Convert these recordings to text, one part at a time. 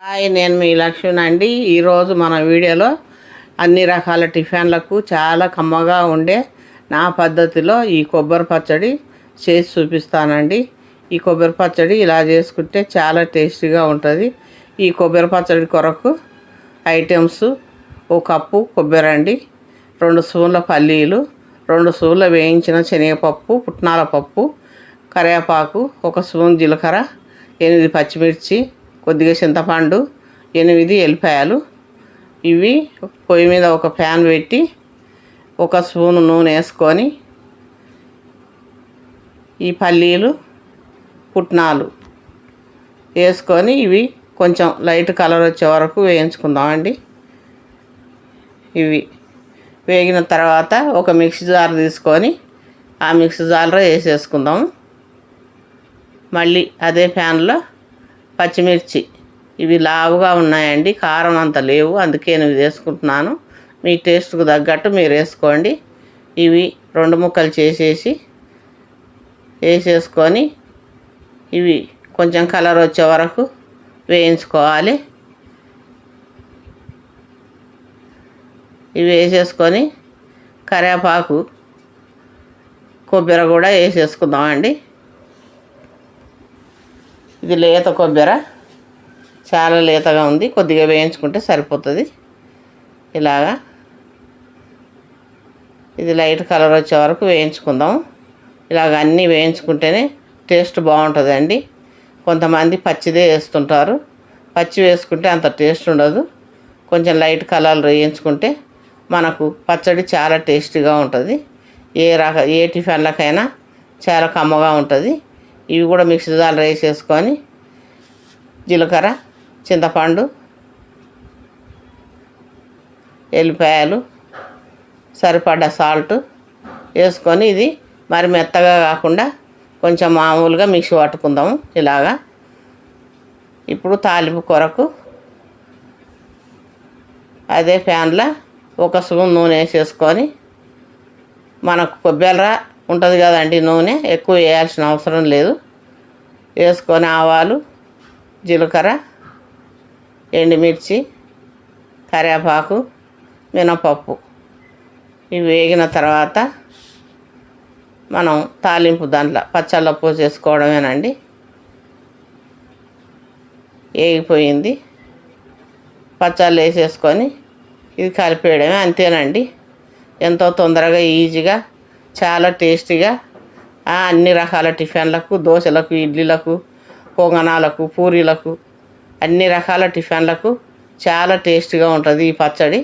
Hi నేను మీ లక్ష్మణ్ అండి. ఈరోజు మన వీడియోలో అన్ని రకాల టిఫిన్లకు చాలా కమ్మగా ఉండే నా పద్ధతిలో ఈ కొబ్బరి పచ్చడి చేసి చూపిస్తానండి. ఈ కొబ్బరి పచ్చడి ఇలా చేసుకుంటే చాలా టేస్టీగా ఉంటుంది. ఈ కొబ్బరి పచ్చడి కొరకు ఐటమ్స్ ఒక కప్పు కొబ్బరి అండి రెండు స్పూన్ల పల్లీలు రెండు స్పూన్ల వేయించిన శనగపప్పు పుట్నాల పప్పు కరివేపాకు ఒక స్పూన్ జీలకర్ర ఎనిమిది పచ్చిమిర్చి కొద్దిగా చింతపండు ఎనిమిది ఎల్లిపాయలు. ఇవి పొయ్యి మీద ఒక ప్యాన్ పెట్టి ఒక స్పూన్ నూనె వేసుకొని ఈ పల్లీలు పుట్నాలు వేసుకొని ఇవి కొంచెం లైట్ కలర్ వచ్చే వరకు వేయించుకుందామండి. ఇవి వేగిన తర్వాత ఒక మిక్సీ జార్ తీసుకొని ఆ మిక్సీ జార్లో వేసేసుకుందాం. మళ్ళీ అదే ప్యాన్లో పచ్చిమిర్చి. ఇవి లావుగా ఉన్నాయండి. కారం అంత లేవు. అందుకే నేను వేసుకుంటున్నాను. మీ టేస్ట్కు తగ్గట్టు మీరు వేసుకోండి. ఇవి రెండు ముక్కలు చేసేసి వేసేసుకొని ఇవి కొంచెం కలర్ వచ్చే వరకు వేయించుకోవాలి. ఇవి వేసేసుకొని కరివేపాకు కొబ్బరి కూడా వేసేసుకుందామండి. ఇది లేత కొబ్బరి. చాలా లేతగా ఉంది. కొద్దిగా వేయించుకుంటే సరిపోతుంది. ఇలాగా. ఇది లైట్ కలర్ వచ్చే వరకు వేయించుకుందాం. ఇలాగ అన్నీ వేయించుకుంటేనే టేస్ట్ బాగుంటుందండి. కొంతమంది పచ్చిదే వేస్తుంటారు. పచ్చి వేసుకుంటే అంత టేస్ట్ ఉండదు. కొంచెం లైట్ కలర్ వేయించుకుంటే మనకు పచ్చడి చాలా టేస్టీగా ఉంటుంది. ఏ రక ఏ టిఫిన్లకైనా చాలా కమ్మగా ఉంటుంది. ఇవి కూడా మిక్సీ జాలు వేసేసుకొని జీలకర్ర చింతపండు ఎల్లిపాయలు సరిపడ్డ సాల్ట్ వేసుకొని ఇది మరి మెత్తగా కాకుండా కొంచెం మామూలుగా మిక్సీ పట్టుకుందాము ఇలాగా. ఇప్పుడు తాలింపు కొరకు అదే ఫ్యాన్లో ఒక స్పూన్ నూనె వేసేసుకొని మనకు కొబ్బెలరా ఉంటుంది కదండి నూనె ఎక్కువ వేయాల్సిన అవసరం లేదు. వేసుకొని ఆవాలు జీలకర్ర ఎండుమిర్చి కరివేపాకు మినపప్పు. ఇవి వేగిన తర్వాత మనం తాలింపు దాంట్లో పచ్చళ్ళ పోసేసుకోవడమేనండి వేగిపోయింది. పచ్చళ్ళు వేసేసుకొని ఇది కలిపేయడమే అంతేనండి. ఎంతో తొందరగా ఈజీగా చాలా టేస్టీగా అన్ని రకాల టిఫిన్లకు దోశలకు ఇడ్లీలకు పొంగనాలకు పూరీలకు అన్ని రకాల టిఫిన్లకు చాలా టేస్ట్గా ఉంటుంది ఈ పచ్చడి.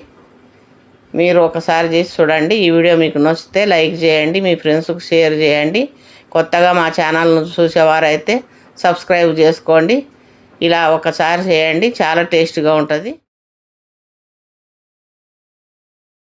మీరు ఒకసారి చేసి చూడండి. ఈ వీడియో మీకు నచ్చితే లైక్ చేయండి మీ ఫ్రెండ్స్కి షేర్ చేయండి. కొత్తగా మా ఛానల్ను చూసేవారైతే సబ్స్క్రైబ్ చేసుకోండి. ఇలా ఒకసారి చేయండి చాలా టేస్ట్గా ఉంటుంది.